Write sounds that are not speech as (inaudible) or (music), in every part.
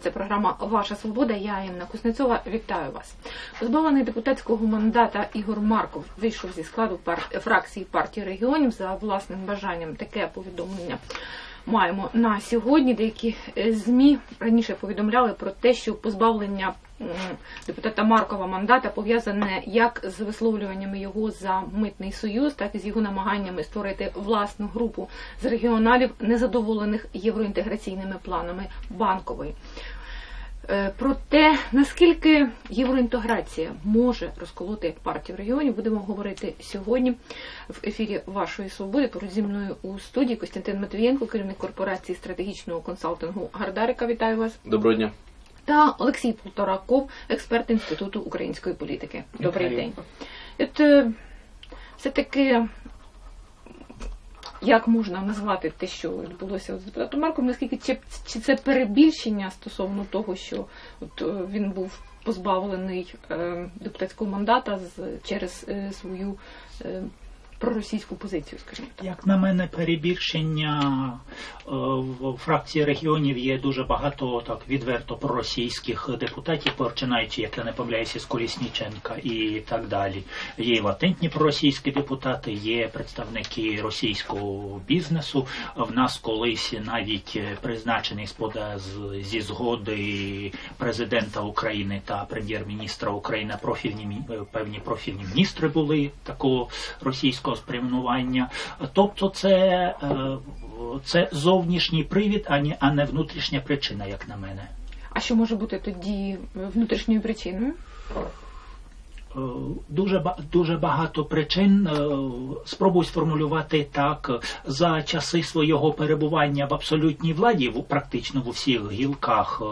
Це програма Ваша Свобода. Я Інна Кузнецова. Вітаю вас. Позбавлений депутатського мандата Ігор Марков вийшов зі складу фракції партії регіонів за власним бажанням. Таке повідомлення маємо на сьогодні. Деякі е, змі раніше повідомляли про те, що позбавлення депутата Маркова мандата пов'язане як з висловлюваннями його за митний союз, так і з його намаганнями створити власну групу з регіоналів, незадоволених євроінтеграційними планами банкової. Е, Про те, наскільки євроінтеграція може розколоти партію регіонів, будемо говорити сьогодні в ефірі Вашої свободи. Поруч зі мною у студії Костянтин Матвієнко, керівник корпорації стратегічного консалтингу Гардарика. Вітаю вас. Доброго дня. Та Олексій Полтораков, експерт Інституту української політики. Добрий день. От, е, все-таки як можна назвати те, що відбулося з депутатом Марком, наскільки чи, чи це перебільшення стосовно того, що от е, він був позбавлений е, депутатського мандата через е, свою проросійську позицію, скажімо так. Як на мене, перебільшення е, в фракції регіонів є дуже багато так відверто проросійських депутатів, починаючи, як я не помиляюся, з Колісніченка і так далі. Є і латентні проросійські депутати, є представники російського бізнесу. В нас колись навіть призначений спода зі згоди президента України та прем'єр-міністра України профільні певні профільні міністри були такого російського спрямування. Тобто, це, е, це зовнішній привід, а не внутрішня причина, як на мене. А що може бути тоді внутрішньою причиною? Е, Дуже дуже багато причин. Е, Спробую сформулювати так за часи свого перебування в абсолютній владі, практично в усіх гілках, е,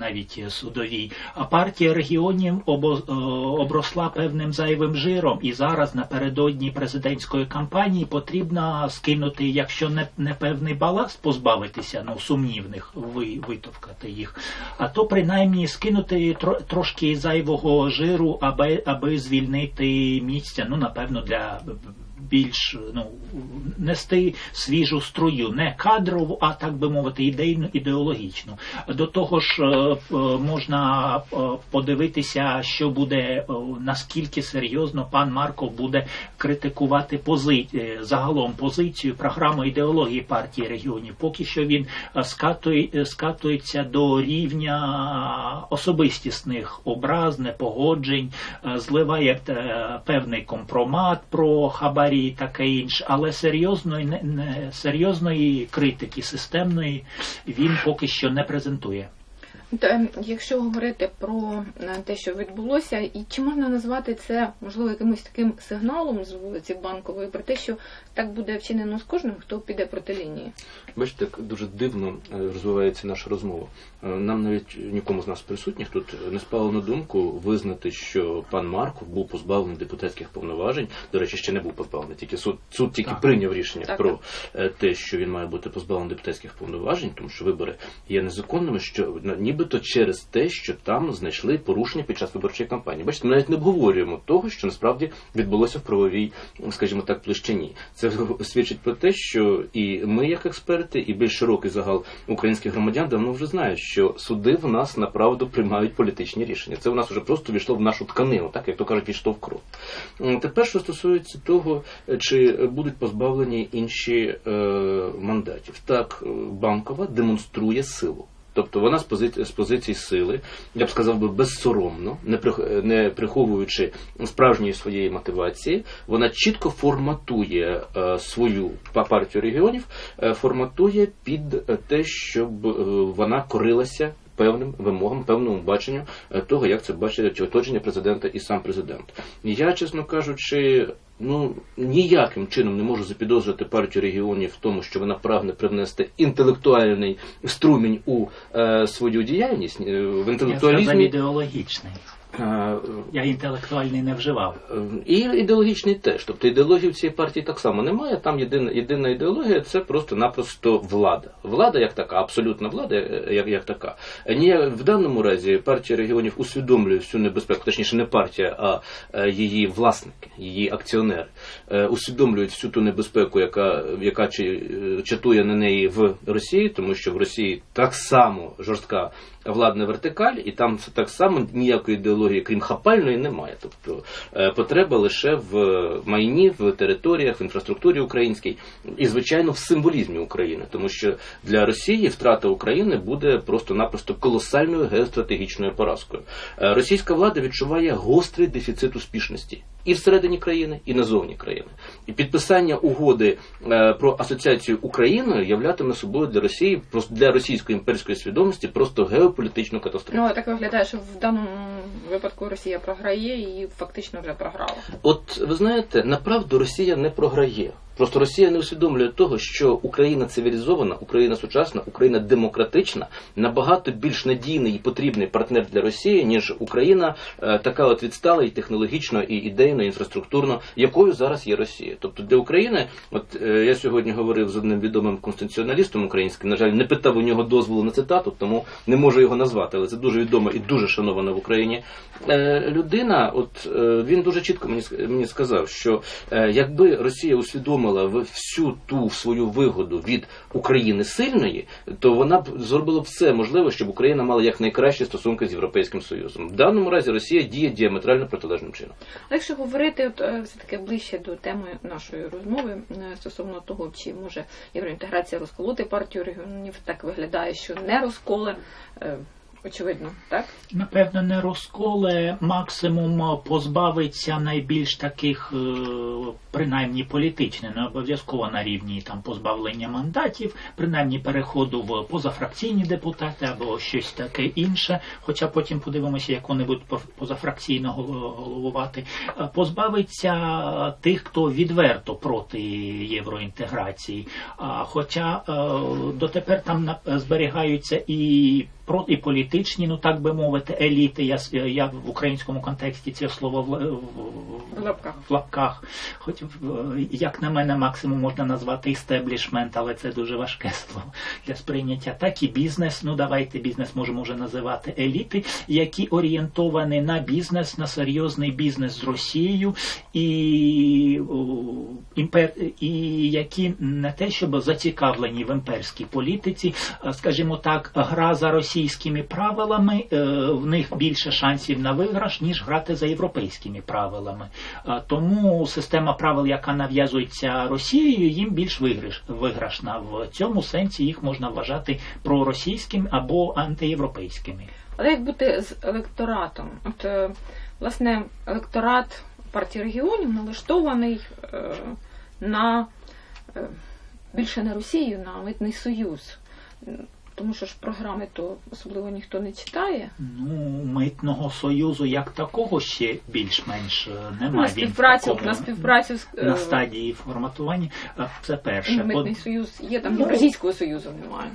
навіть судовій, а партія регіонів обросла певним зайвим жиром, і зараз напередодні президентської кампанії потрібно скинути, якщо не, не певний баласт, позбавитися ну сумнівних, ви, витовкати їх, а то принаймні скинути тро, трошки зайвого жиру, аби, аби звільнити місця, ну напевно, для більш ну нести свіжу струю, не кадрову, а так би мовити, ідейну ідеологічну. До того ж, е, можна е, подивитися, що буде е, наскільки серйозно пан Марков буде критикувати пози... загалом позицію програму ідеології партії регіонів. Поки що він скатує, скатується до рівня особистісних образ, непогоджень, зливає певний компромат про хабарі і таке інше, але серйозної не, не серйозної критики системної він поки що не презентує. Та, ем, якщо говорити про е, те, що відбулося, і чи можна назвати це можливо якимось таким сигналом з вулиці банкової про те, що так буде вчинено з кожним, хто піде проти лінії? Бачите, як дуже дивно е, розвивається наша розмова. Е, Нам навіть нікому з нас присутніх тут не спало на думку визнати, що пан Марков був позбавлений депутатських повноважень. До речі, ще не був позбавлений. Тільки суд суд тільки Так. прийняв рішення Так, про те, що він має бути позбавлений депутатських повноважень, тому що вибори є незаконними, що на- нібито через те, що там знайшли порушення під час виборчої кампанії. Бачите, ми навіть не обговорюємо того, що насправді відбулося в правовій, скажімо так, площині. Це (laughs) свідчить про те, що і ми, як експерти, і більш широкий загал українських громадян давно вже знають, що суди в нас направду приймають політичні рішення. Це в нас вже просто війшло в нашу тканину, так як то кажуть, війшло в кров. Тепер, що стосується того, е, чи будуть позбавлені інші е, мандатів, так е, банкова демонструє силу. Тобто вона з позиції, з позиції сили, я б сказав би, безсоромно, не, не приховуючи справжньої своєї мотивації, вона чітко форматує е, свою па- партію регіонів, е, форматує під е, те, щоб вона корилася певним вимогам, певному баченню того, як це бачить оточення президента і сам президент. Я, чесно кажучи, ну ніяким чином не можу запідозрити партію регіонів в тому, що вона прагне привнести інтелектуальний струмінь у е, свою діяльність в в Я сказав ідеологічний. Я інтелектуальний не вживав. І ідеологічний теж. Тобто ідеології в цієї партії так само немає. Там єдина, єдина ідеологія це просто-напросто влада. Влада як така, абсолютна влада, е, як, як така. Ні, в даному разі партія регіонів усвідомлює всю небезпеку, точніше, не партія, а е, її власники, її акціонери, е, усвідомлюють всю ту небезпеку, яка, яка чатує на неї в Росії, тому що в Росії так само жорстка владна вертикаль, і там так само ніякої ідеології, крім хапальної, немає. Тобто е, потреба лише в майні, в територіях, в інфраструктурі українській і, звичайно, в символізмі України, тому що для Росії втрата України буде просто-напросто колосальною геостратегічною поразкою. Е, Російська влада відчуває гострий дефіцит успішності. І всередині країни, і назовні країни. І підписання угоди е, про асоціацію Україною являтиме собою для Росії, для російської імперської свідомості, просто геополітичну катастрофу. Ну так виглядає, що в даному випадку Росія програє і фактично вже програла. От ви знаєте, направду Росія не програє. Просто Росія не усвідомлює того, що Україна цивілізована, Україна сучасна, Україна демократична, набагато більш надійний і потрібний партнер для Росії, ніж Україна е, така от відстала і технологічно, і ідейно, і інфраструктурно, якою зараз є Росія. Тобто для України, от е, я сьогодні говорив з одним відомим конституціоналістом українським, на жаль, не питав у нього дозволу на цитату, тому не можу його назвати, але це дуже відома і дуже шанована в Україні е, людина. От він дуже чітко мені сказав, що якби Росія усвідомила в- всю ту свою вигоду від України сильної, то вона б зробила все можливе, щоб Україна мала якнайкращі стосунки з Європейським Союзом. В даному разі Росія діє діаметрально протилежним чином. А якщо говорити от, е, все-таки ближче до теми нашої розмови е, стосовно того, чи може євроінтеграція розколоти партію регіонів, так виглядає, що не розколе. Е, Очевидно, так? Напевно, не розколе, максимум позбавиться найбільш таких, е, принаймні політичних, не обов'язково на рівні там позбавлення мандатів, принаймні переходу в позафракційні депутати або щось таке інше. Хоча потім подивимося, як вони будуть по- позафракційно головувати. Е, Позбавиться тих, хто відверто проти євроінтеграції. Хоча е, дотепер там зберігаються і про і політичні, ну так би мовити, еліти. Я, я в українському контексті це слово В лапках. в лапках. Хоч в- як на мене, максимум можна назвати істеблішмент, але це дуже важке слово для сприйняття. Так і бізнес. Ну давайте бізнес можемо вже називати еліти, які орієнтовані на бізнес, на серйозний бізнес з Росією і, імпер, і які не те, щоб зацікавлені в імперській політиці, скажімо так, гра за російськими правилами, е, в них більше шансів на виграш, ніж грати за європейськими правилами. А, Тому система правил, яка нав'язується Росією, їм більш виграш, виграшна. В цьому сенсі їх можна вважати проросійськими або антиєвропейськими. Але як бути з електоратом? От, е, власне, електорат партії регіонів налаштований е, на е, більше на Росію, на митний союз. Тому що ж програми то особливо ніхто не читає. Ну, митного союзу як такого ще більш-менш немає. На немає. Співпрацю, такого, на співпрацю з е, на стадії форматування. Е, Це перше. митний Бо... союз є, там Ну, Євразійського союзу немає.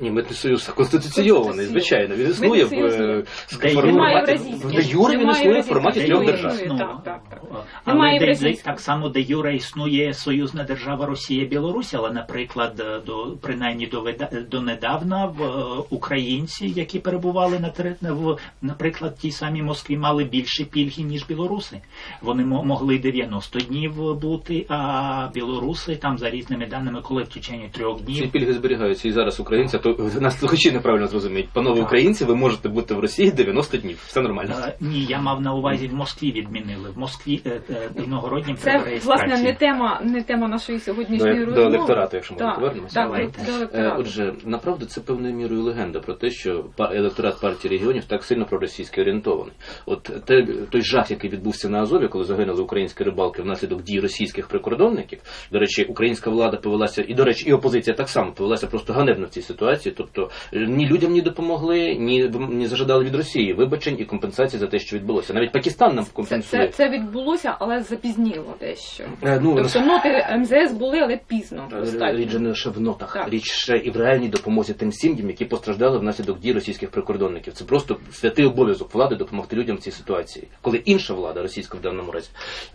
Ні, митний союз конституційований, звичайно. Він існує в, е, в Де форматі- Немає в євразійського. де юре він Немає існує в форматі трьох юре держав. існує. Ну, так, так, так. Але де, де, російського. так само, де Юра існує союзна держава Росія Білорусь, але, наприклад, е, до принаймні до, вида- донедавна в е, українці, які перебували на тери- в, наприклад, тій самій Москві, мали більше пільги, ніж білоруси. Вони мо- могли 90 днів бути, а білоруси там за різними даними, коли в течение трьох Ці днів. пільги зберігаються і зараз українці, то нас слухачі неправильно зрозуміють. Панове Так. українці, ви можете бути в Росії 90 днів. Все нормально. Е, Ні, я мав на увазі в Москві відмінили. В Москві е, е, іногороднім Це власне не тема, не тема нашої сьогоднішньої До, розмови. до електорату, якщо ми Так, повернемося. так, Давайте. до Е, електорату. Отже, направду це певною мірою легенда про те, що па- електорат партії регіонів так сильно проросійськи орієнтований. От те, той жах, який відбувся на Азові, коли загинули українські рибалки внаслідок дій російських прикордонників. До речі, українська влада повелася, і до речі, і опозиція так само повелася просто ганебно в цій ситуації. Тобто е, ні людям ні допомогли, ні, ні зажадали від Росії вибачень і компенсації за те, що відбулося. Навіть Пакистан нам Це, компенсує. це, це відбулося відбулося, але запізніло дещо. Е, ну, Тобто ноти МЗС були, але пізно. Річ достатньо. же не лише в нотах, Так. річ ще і в реальній допомозі тим сім'ям, які постраждали внаслідок дій російських прикордонників. Це просто святий обов'язок влади допомогти людям в цій ситуації, коли інша влада, російська в даному разі,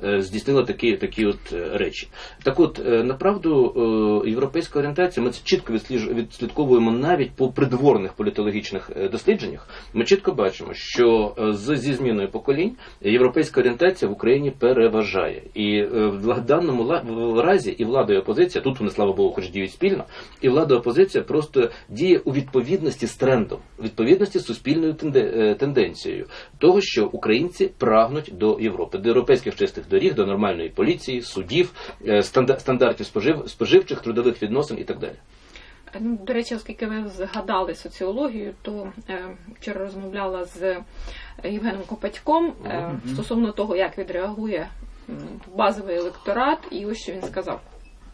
е, здійснила такі, такі от е, речі. Так от, е, направду, е, європейська орієнтація, ми це чітко відсліж- відслідковуємо навіть по придворних політологічних е, дослідженнях. Ми чітко бачимо, що е, з зі зміною поколінь європейська орієнтація в Україні переважає. І е, в даному разі і влада і опозиція, тут вони, слава Богу, хоч діють спільно, і влада і опозиція просто діє у відповідності з трендом, відповідності з суспільною тенде- тенденцією того, що українці прагнуть до Європи, до європейських чистих доріг, до нормальної поліції, судів, станда- стандартів спожив, споживчих, трудових відносин і так далі. Ну, До речі, оскільки ви згадали соціологію, то е, вчора розмовляла з Євгеном Копатьком е, стосовно того, як відреагує базовий електорат, і ось що він сказав.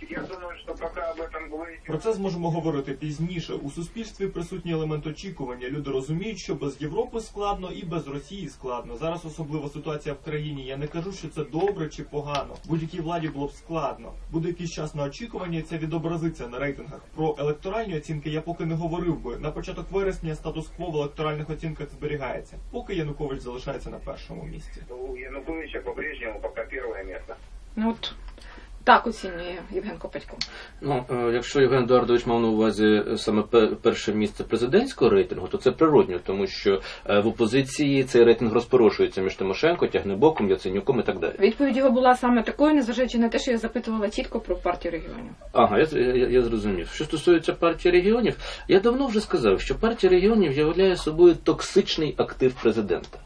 Я думаю, что пока об этом говорить... Про це зможемо говорити пізніше. У суспільстві присутній елемент очікування. Люди розуміють, що без Європи складно і без Росії складно. Зараз особлива ситуація в країні. Я не кажу, що це добре чи погано. Будь-якій владі було б складно. Буде якийсь час на очікування, і це відобразиться на рейтингах. Про електоральні оцінки я поки не говорив би. На початок вересня статус-кво в електоральних оцінках зберігається. Поки Янукович залишається на першому місці. У Януковича по-прежнему пока первое место. Ну, от так оцінює Євген Копатько. Ну, е, якщо Євген Едуардович мав на увазі е, саме пе- перше місце президентського рейтингу, то це природньо, тому що е, в опозиції цей рейтинг розпорошується між Тимошенко, Тягнебоком, Яценюком і так далі. Відповідь його була саме такою, незважаючи на те, що я запитувала чітко про партію регіонів. Ага, я, я, я зрозумів. Що стосується партії регіонів, я давно вже сказав, що партія регіонів являє собою токсичний актив президента.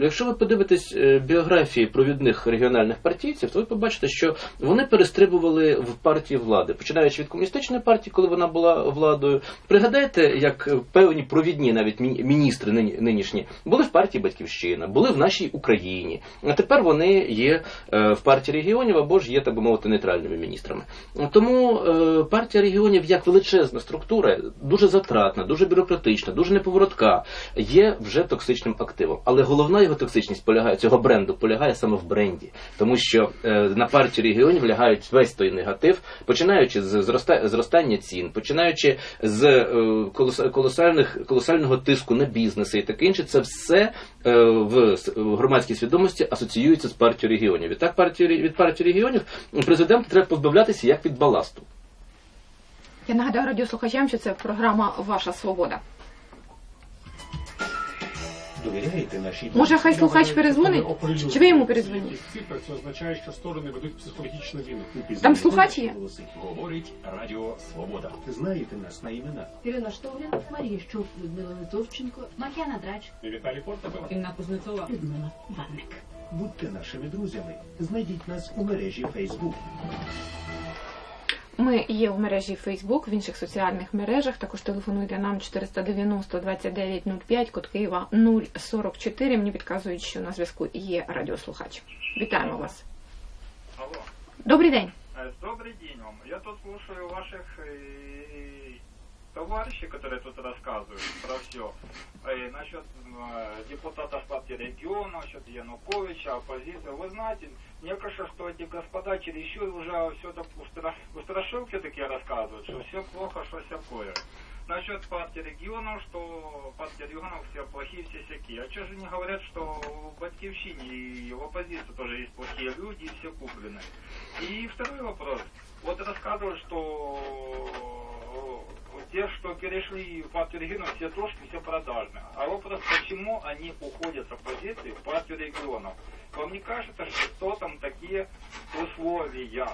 Якщо ви подивитесь біографії провідних регіональних партійців, то ви побачите, що вони перестрибували в партії влади, починаючи від комуністичної партії, коли вона була владою. Пригадайте, як певні провідні навіть міністри нинішні були в партії Батьківщина, були в нашій Україні. А тепер вони є е, в партії регіонів або ж є, так би мовити, нейтральними міністрами. Тому е, партія регіонів як величезна структура, дуже затратна, дуже бюрократична, дуже неповоротка, є вже токсичним активом. Але головна його токсичність полягає цього бренду, полягає саме в бренді, тому що е, на партію регіонів лягають весь той негатив, починаючи з зроста- зростання цін, починаючи з е, колосальних колосального тиску на бізнеси і таке інше, це все е, в, громадській свідомості асоціюється з партією регіонів. Відтак партію від партії регіонів президенту треба позбавлятися як від баласту. Я нагадаю радіослухачам, що це програма Ваша Свобода. Довіряєте нашій Може, хай слухач перезвонить? Чи ви йому перезвоніть? Цифри це означає, що сторони ведуть психологічну війну. Там слухач є? Говорить Радіо Свобода. Знаєте нас на імена. Ірина Штоврин, Марія Щук, Людмила Литовченко, Мар'яна Драч, Віталій Портабел. Інна Кузнецова, Людмила Ванник. Будьте нашими друзями. Знайдіть нас у мережі Facebook. Ми є в мережі Facebook, в інших соціальних мережах. Також телефонуйте нам 490 2905, код Києва 044. Мені підказують, що на зв'язку є радіослухач. Вітаємо вас. Алло. Добрий день. Добрий Добрый день вам. Я тут слушаю ваших э, товарищей, которые тут рассказывают про все. насчет э, депутатов партии региона, насчет Януковича, оппозиции. Вы знаете, мне кажется, что эти господа чересчур уже все так устра- устрашилки такие рассказывают, что все плохо, что всякое. Насчет партии регионов, что партия регионов все плохие, все всякие. А что же не говорят, что в Батьковщине и в оппозиции тоже есть плохие люди и все куплены? И второй вопрос. Вот рассказывают, что э, те, что перешли в партию регионов, все трошки, все продажные. А вопрос, почему они уходят с оппозиции в партию регионов? Вам не кажется, что там такие условия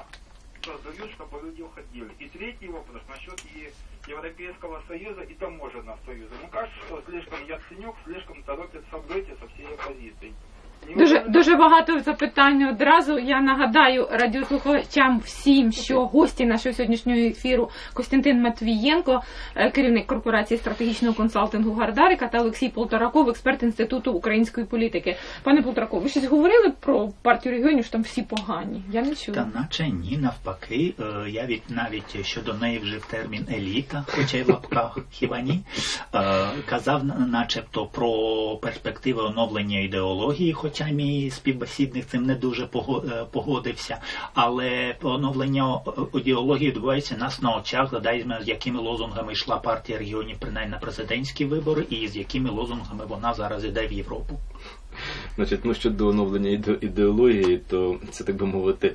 создают, чтобы люди уходили? И третий вопрос насчет и Европейского Союза и таможенного союза. Мне кажется, что слишком Яценюк слишком торопит события со всей оппозицией. Дуже дуже багато запитань одразу. Я нагадаю радіослухачам всім, що гості нашого сьогоднішнього ефіру Костянтин Матвієнко, е, керівник корпорації стратегічного консалтингу Гардарика та Олексій Полтораков, експерт інституту української політики. Пане Полтораков, ви щось говорили про партію регіонів, що там всі погані? Я не чула. Та наче ні, навпаки, е, я від навіть щодо неї вжив термін еліта, хоча й в лапках хіба ні. Е, казав начебто про перспективи оновлення ідеології, хоча мій співбесідник цим не дуже е, погодився. Але оновлення ідеології відбувається нас на очах. Згадаємо, з якими лозунгами йшла партія регіонів принаймні на президентські вибори, і з якими лозунгами вона зараз іде в Європу. Значить, ну щодо оновлення ідеології, то це так би мовити,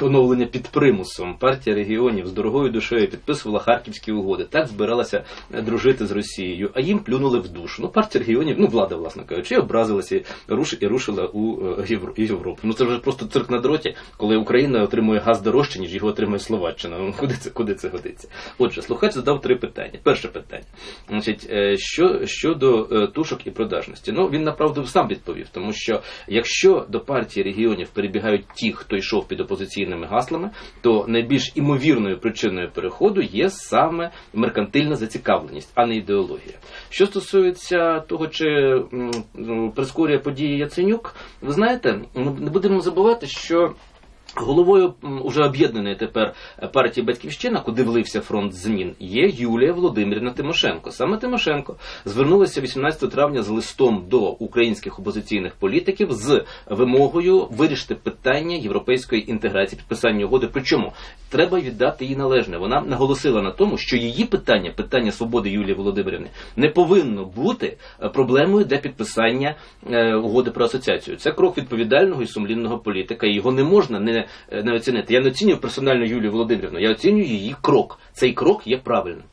оновлення під примусом. Партія регіонів з дорогою душею підписувала харківські угоди. Так збиралася е, дружити з Росією, а їм плюнули в душу. Ну, партія регіонів, ну влада, власне кажучи, образилася і рушила у е, Європу. Ну це вже просто цирк на дроті, коли Україна отримує газ дорожче, ніж його отримує Словаччина. Ну куди це куди це годиться? Отже, слухач задав три питання. Перше питання. Значить, е, що щодо тушок і продажності, ну він направду сам відповів, тому що якщо до партії регіонів перебігають ті, хто йшов під опозиційними гаслами, то найбільш імовірною причиною переходу є саме меркантильна зацікавленість, а не ідеологія. Що стосується того, чи ну, прискорює події Яценюк, ви знаєте, ми не будемо забувати, що. Головою уже об'єднаної тепер партії Батьківщина, куди влився фронт змін, є Юлія Володимирівна Тимошенко. Саме Тимошенко звернулася 18 травня з листом до українських опозиційних політиків з вимогою вирішити питання європейської інтеграції, підписання угоди. Причому треба віддати їй належне. Вона наголосила на тому, що її питання, питання свободи Юлії Володимирівни, не повинно бути е, проблемою для підписання е, угоди про асоціацію. Це крок відповідального і сумлінного політика. Його не можна не, е, не оцінити. Я не оцінюю персонально Юлію Володимирівну, я оцінюю її крок. Цей крок є правильним.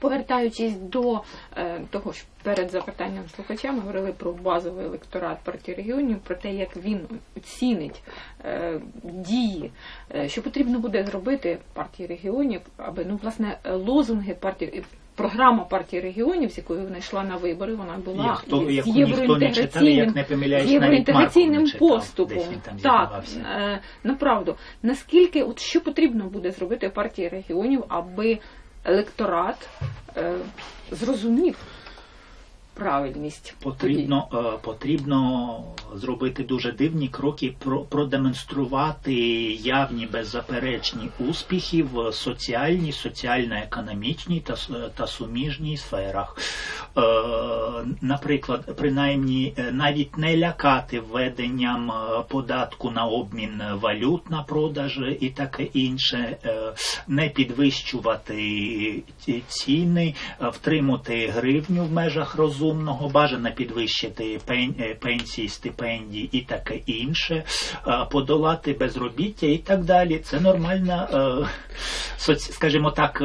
Повертаючись до е, того, що перед запитанням слухача ми говорили про базовий електорат партії регіонів, про те, як він оцінить е, дії, е, що потрібно буде зробити партії регіонів, аби ну власне лозунги партії. Програма партії регіонів, з якою вона йшла на вибори, вона була хто- з євроінтеграційним читав, як не помиляюсь, з євроінтеграційним поступом. Так, е, направду, наскільки от що потрібно буде зробити партії регіонів, аби електорат е, зрозумів правильність Потрібно, е, потрібно зробити дуже дивні кроки, про, продемонструвати явні беззаперечні успіхи в соціальній, соціально-економічній та, та суміжній сферах. Е, наприклад, принаймні е, навіть не лякати введенням податку на обмін валют на продаж і таке інше, не підвищувати ціни, втримати гривню в межах розумного, бажано підвищити е, пенсії, стипендії і таке інше, е, подолати безробіття і так далі. Це нормально, е, скажімо так,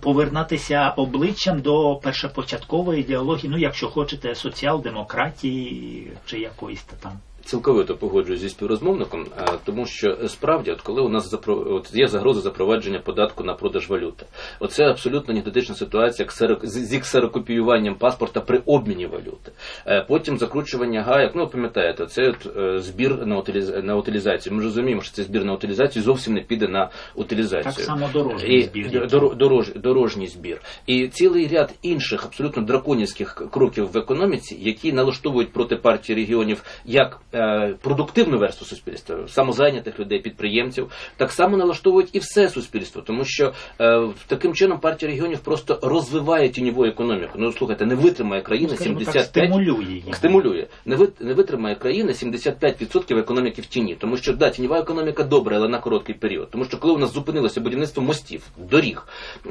повернутися обличчям до першопочаткової ідеології, ну якщо хочете, соціал-демократії чи якоїсь та там. Цілковито погоджуюсь зі співрозмовником, тому що е, справді, от коли у нас от є загроза запровадження податку на продаж валюти, оце абсолютно анекдотична ситуація ксеро... з зі ксерокопіюванням паспорта при обміні валюти. Е, Потім закручування гаяк. Ну, пам'ятаєте, це от, е, збір на, утиліз... на утилізацію. Ми розуміємо, що цей збір на утилізацію зовсім не піде на утилізацію. Так само дорожній І збір. дор- дорож, дорожній збір. І цілий ряд інших абсолютно драконівських кроків в економіці, які налаштовують проти партії регіонів як е, продуктивну версту суспільства, самозайнятих людей, підприємців, так само налаштовують і все суспільство, тому що е, таким чином партія регіонів просто розвиває тіньову економіку. Ну слухайте, не витримає країна Ну, скажімо так, стимулює її. Стимулює. Не, вит, не витримає країна 75% економіки в тіні. Тому що да, тіньова економіка добра, але на короткий період. Тому що коли у нас зупинилося будівництво мостів, доріг,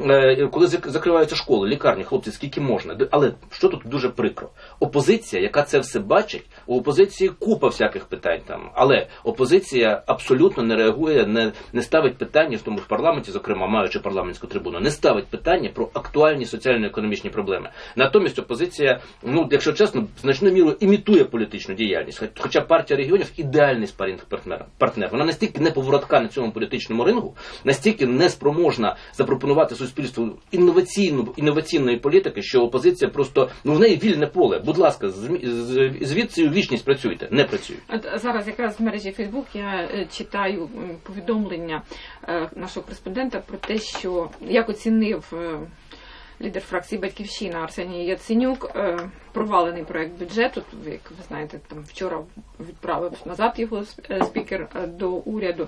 е, коли закриваються школи, лікарні, хлопці, скільки можна. Але що тут дуже прикро? Опозиція, яка це все бачить, у опозиції купа всяких питань там. Але опозиція абсолютно не реагує, не, не ставить питання в тому ж парламенті, зокрема, маючи парламентську трибуну, не ставить питання про актуальні соціально-економічні проблеми. Натомість опозиція, ну якщо чесно, значною мірою імітує політичну діяльність. Хоч- Хоча партія регіонів ідеальний спарінг партнер. партнер. Вона настільки неповоротка на цьому політичному рингу, настільки неспроможна запропонувати суспільству інноваційну інноваційної політики, що опозиція просто ну в неї вільне поле. Будь ласка, звідси у вічність працюйте, не працюють. От зараз якраз в мережі Фейсбук я е, читаю повідомлення е, нашого кореспондента про те, що як оцінив е, лідер фракції Батьківщина Арсеній Яценюк. Провалений проект бюджету. Як ви знаєте, там вчора відправив назад його спікер до уряду.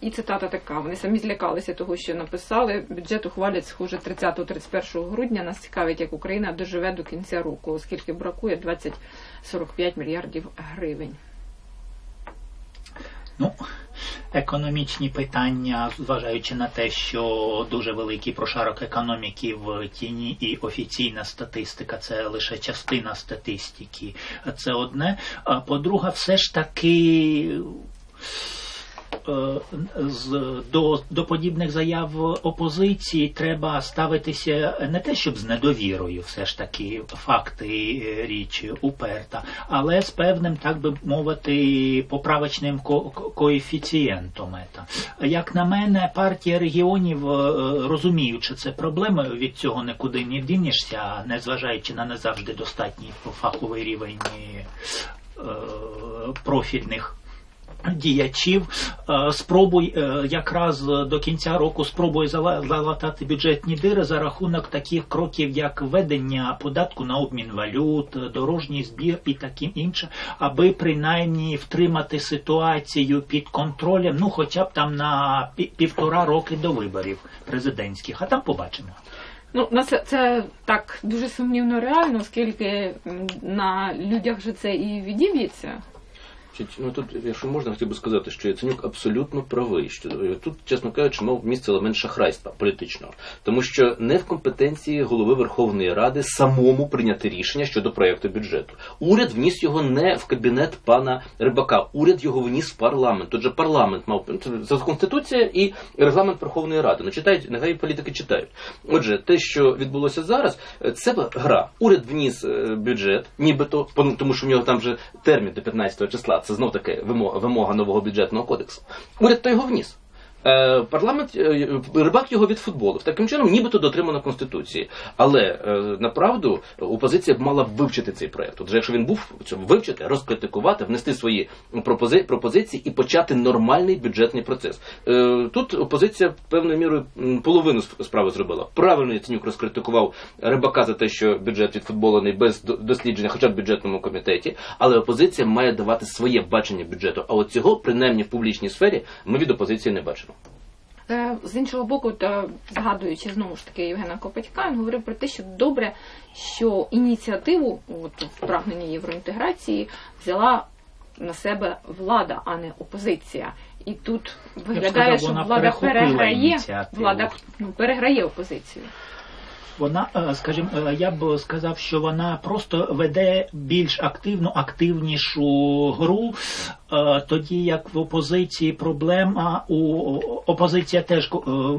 І цитата така: вони самі злякалися того, що написали. Бюджет ухвалять, схоже, 30-31 грудня. Нас цікавить, як Україна доживе до кінця року, оскільки бракує 20-45 мільярдів гривень. Ну, економічні питання, зважаючи на те, що дуже великий прошарок економіки в тіні і офіційна статистика це лише частина статистики. Це одне. А по-друге, все ж таки. Е, до, до подібних заяв опозиції треба ставитися не те, щоб з недовірою, все ж таки факти е, річ уперта, але з певним, так би мовити, поправочним ко- ко- коефіцієнтом. Як на мене, партія регіонів, е, розуміючи це проблеми, від цього нікуди не дінешся, незважаючи на не завжди достатній фаховий рівень профільних діячів е, спробуй е, якраз до кінця року спробуй зала- залатати бюджетні дири за рахунок таких кроків, як введення податку на обмін валют, дорожній збір і таке інше, аби принаймні втримати ситуацію під контролем, ну хоча б там на пі- півтора роки до виборів президентських, а там побачимо. Ну, на це, це так дуже сумнівно реально, оскільки на людях же це і відіб'ється. Значить, Ну тут, якщо можна, хотів би сказати, що Яценюк абсолютно правий. Що е, тут, чесно кажучи, мав місце елемент шахрайства політичного, тому що не в компетенції голови Верховної Ради самому прийняти рішення щодо проекту бюджету. Уряд вніс його не в кабінет пана Рибака. Уряд його вніс в парламент. Отже, парламент мав це конституція і регламент Верховної Ради. Ну читають, нехай політики читають. Отже, те, що відбулося зараз, е, це гра. Уряд вніс е, бюджет, нібито, тому що в нього там вже термін до 15 числа. Це знов таки вимога, нового бюджетного кодексу. Уряд то його вніс. Е, Парламент е, рибак його відфутболив. Таким чином, нібито дотримано конституції. Але е, направду опозиція б мала вивчити цей проект. Отже, якщо він був цьому вивчити, розкритикувати, внести свої пропози- пропозиції і почати нормальний бюджетний процес. Тут опозиція певною мірою половину справи зробила. Правильно Яценюк розкритикував рибака за те, що бюджет відфутболений без дослідження, хоча б бюджетному комітеті. Але опозиція має давати своє бачення бюджету. А от цього, принаймні в публічній сфері, ми від опозиції не бачимо. Е, З іншого боку, згадуючи знову ж таки Євгена Копатька, він говорив про те, що добре, що ініціативу от, в прагненні євроінтеграції взяла на себе влада, а не опозиція. І тут виглядає, сказав, що влада переграє, ініціативу. влада ну, переграє опозицію. Вона, е, скажімо, е, я б сказав, що вона просто веде більш активну, активнішу гру, е, тоді як в опозиції проблема у опозиція теж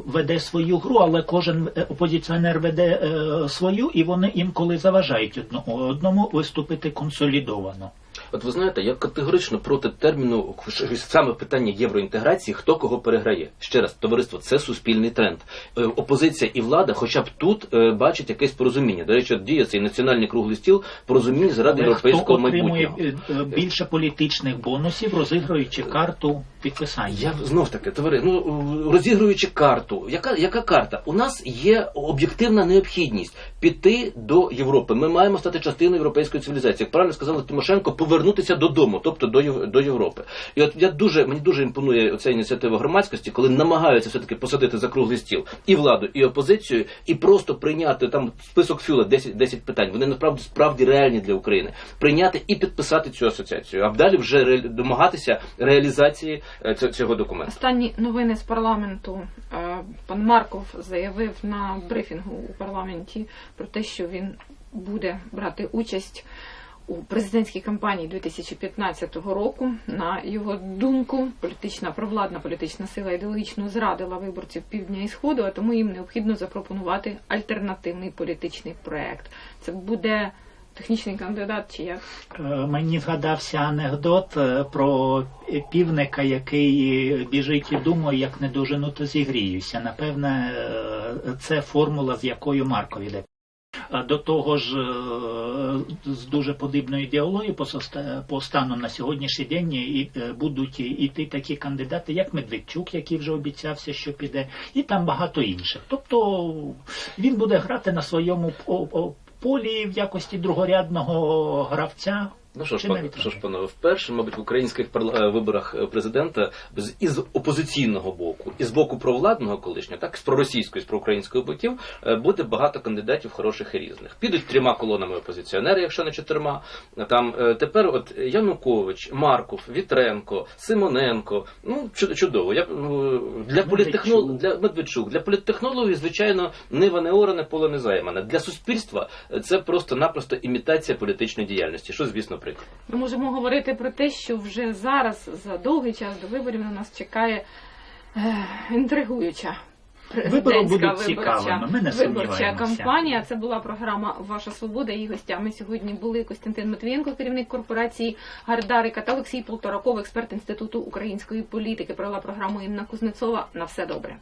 веде свою гру, але кожен опозиціонер веде свою, і вони інколи заважають одному виступити консолідовано. От ви знаєте, я категорично проти терміну саме питання євроінтеграції, хто кого переграє. Ще раз, товариство, це суспільний тренд. Е, Опозиція і влада, хоча б тут е, бачать якесь порозуміння. До речі, діє цей національний круглий стіл порозуміння заради Але європейського майбутнього. е, більше політичних бонусів, розігруючи карту підписання? Я знов таки, товари, ну розігруючи карту, яка, яка карта? У нас є об'єктивна необхідність піти до Європи. Ми маємо стати частиною європейської цивілізації. Як правильно сказала Тимошенко, повернутися додому, тобто до, до Європи. І от я дуже мені дуже імпонує ця ініціатива громадськості, коли намагаються все таки посадити за круглий стіл і владу, і опозицію, і просто прийняти там список фюла 10, 10 питань. Вони насправді справді реальні для України. Прийняти і підписати цю асоціацію, а далі вже ре- домагатися реалізації е, цього, документу. Останні новини з парламенту. Е, Пан Марков заявив на брифінгу у парламенті про те, що він буде брати участь у президентській кампанії 2015 року. На його думку, політична провладна політична сила ідеологічно зрадила виборців півдня і сходу, а тому їм необхідно запропонувати альтернативний політичний проект. Це буде технічний кандидат чи як? Е, Мені згадався анекдот е, про півника, який біжить і думає, як не дожену, то зігріюся. Напевне, е, це формула, з якою Марко йде. До того ж, е, з дуже подібною ідеологією по, стану на сьогоднішній день і е, будуть іти такі кандидати, як Медведчук, який вже обіцявся, що піде, і там багато інших. Тобто він буде грати на своєму по- по- полі в якості другорядного гравця. Ну що ж, пан, що ж, панове, вперше, мабуть, в українських парла- виборах е, президента з із опозиційного боку, і з боку провладного колишнього, так з проросійської, з проукраїнської боків, е, буде багато кандидатів хороших і різних. Підуть трьома колонами опозиціонери, якщо не чотирма. Там е, тепер от Янукович, Марков, Вітренко, Симоненко. Ну чу- чудово. Я ну, для політтехнологів, для Медведчук, для політтехнологів, звичайно, нива не оране, поле не займане. Для суспільства це просто-напросто імітація політичної діяльності, що звісно прикро. Ми можемо говорити про те, що вже зараз за довгий час до виборів на нас чекає е, інтригуюча. Президентська будуть цікавими, ми не виборча кампанія. Це була програма Ваша Свобода. Її гостями сьогодні були Костянтин Матвієнко, керівник корпорації Гардарика та Олексій Полтораков, експерт інституту української політики. Провела програму Інна Кузнецова. На все добре.